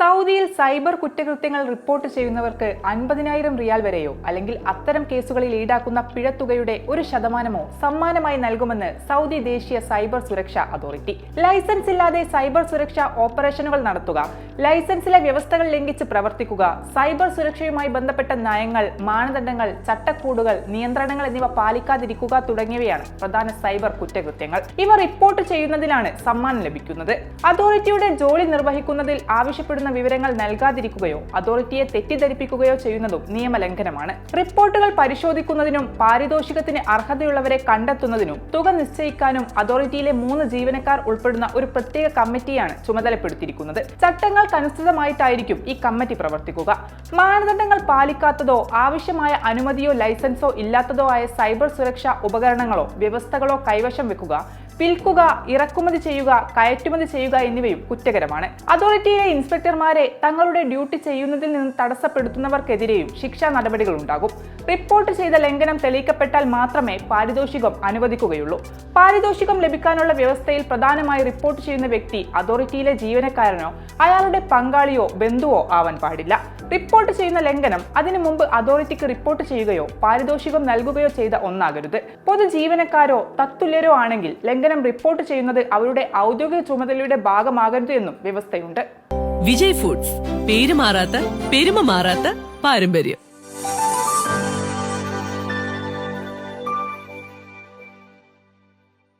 Sağ സൗദിയിൽ സൈബർ കുറ്റകൃത്യങ്ങൾ റിപ്പോർട്ട് ചെയ്യുന്നവർക്ക് അൻപതിനായിരം റിയാൽ വരെയോ അല്ലെങ്കിൽ അത്തരം കേസുകളിൽ ഈടാക്കുന്ന പിഴത്തുകയുടെ ഒരു ശതമാനമോ സമ്മാനമായി നൽകുമെന്ന് സൗദി ദേശീയ സൈബർ സുരക്ഷാ അതോറിറ്റി. ലൈസൻസ് ഇല്ലാതെ സൈബർ സുരക്ഷാ ഓപ്പറേഷനുകൾ നടത്തുക ലൈസൻസിലെ വ്യവസ്ഥകൾ ലംഘിച്ച് പ്രവർത്തിക്കുക സൈബർ സുരക്ഷയുമായി ബന്ധപ്പെട്ട നയങ്ങൾ മാനദണ്ഡങ്ങൾ ചട്ടക്കൂടുകൾ നിയന്ത്രണങ്ങൾ എന്നിവ പാലിക്കാതിരിക്കുക തുടങ്ങിയവയാണ് പ്രധാന സൈബർ കുറ്റകൃത്യങ്ങൾ. ഇവ റിപ്പോർട്ട് ചെയ്യുന്നതിലാണ് സമ്മാനം ലഭിക്കുന്നത്. അതോറിറ്റിയുടെ ജോലി നിർവഹിക്കുന്നതിൽ ആവശ്യപ്പെടുന്ന വിവരങ്ങൾ നൽകാതിരിക്കുകയോ അതോറിറ്റിയെ തെറ്റിദ്ധരിപ്പിക്കുകയോ ചെയ്യുന്നതും നിയമലംഘനമാണ്. റിപ്പോർട്ടുകൾ പരിശോധിക്കുന്നതിനും പാരിതോഷികത്തിന് അർഹതയുള്ളവരെ കണ്ടെത്തുന്നതിനും തുക നിശ്ചയിക്കാനും അതോറിറ്റിയിലെ മൂന്ന് ജീവനക്കാർ ഉൾപ്പെടുന്ന ഒരു പ്രത്യേക കമ്മിറ്റിയാണ് ചുമതലപ്പെടുത്തിയിരിക്കുന്നത്. ചട്ടങ്ങൾക്കനുസൃതമായിട്ടായിരിക്കും ഈ കമ്മിറ്റി പ്രവർത്തിക്കുക. മാനദണ്ഡങ്ങൾ പാലിക്കാത്തതോ ആവശ്യമായ അനുമതിയോ ലൈസൻസോ ഇല്ലാത്തതോ ആയ സൈബർ സുരക്ഷാ ഉപകരണങ്ങളോ വ്യവസ്ഥകളോ കൈവശം വെക്കുക വിൽക്കുക ഇറക്കുമതി ചെയ്യുക കയറ്റുമതി ചെയ്യുക എന്നിവയും കുറ്റകരമാണ്. അതോറിറ്റിയിലെ ഇൻസ്പെക്ടർമാരെ തങ്ങളുടെ ഡ്യൂട്ടി ചെയ്യുന്നതിൽ നിന്ന് തടസ്സപ്പെടുത്തുന്നവർക്കെതിരെയും ശിക്ഷാ നടപടികൾ ഉണ്ടാകും. റിപ്പോർട്ട് ചെയ്ത ലംഘനം തെളിയിക്കപ്പെട്ടാൽ മാത്രമേ പാരിതോഷികം അനുവദിക്കുകയുള്ളൂ. പാരിതോഷികം ലഭിക്കാനുള്ള വ്യവസ്ഥയിൽ പ്രധാനമായി റിപ്പോർട്ട് ചെയ്യുന്ന വ്യക്തി അതോറിറ്റിയിലെ ജീവനക്കാരനോ അയാളുടെ പങ്കാളിയോ ബന്ധുവോ ആവാൻ പാടില്ല. റിപ്പോർട്ട് ചെയ്യുന്ന ലംഘനം അതിനു മുമ്പ് അതോറിറ്റിക്ക് റിപ്പോർട്ട് ചെയ്യുകയോ പാരിതോഷികം നൽകുകയോ ചെയ്ത ഒന്നാകരുത്. പൊതുജീവനക്കാരോ തത്തുല്യരോ ആണെങ്കിൽ ലംഘനം റിപ്പോർട്ട് ചെയ്യുന്നത് അവരുടെ ഔദ്യോഗിക ചുമതലയുടെ ഭാഗമാകരുത് എന്നും വ്യവസ്ഥയുണ്ട്. വിജയ് ഫുഡ്സ്. പേര് മാറാത്ത പെരുമ മാറാത്ത പാരമ്പര്യം.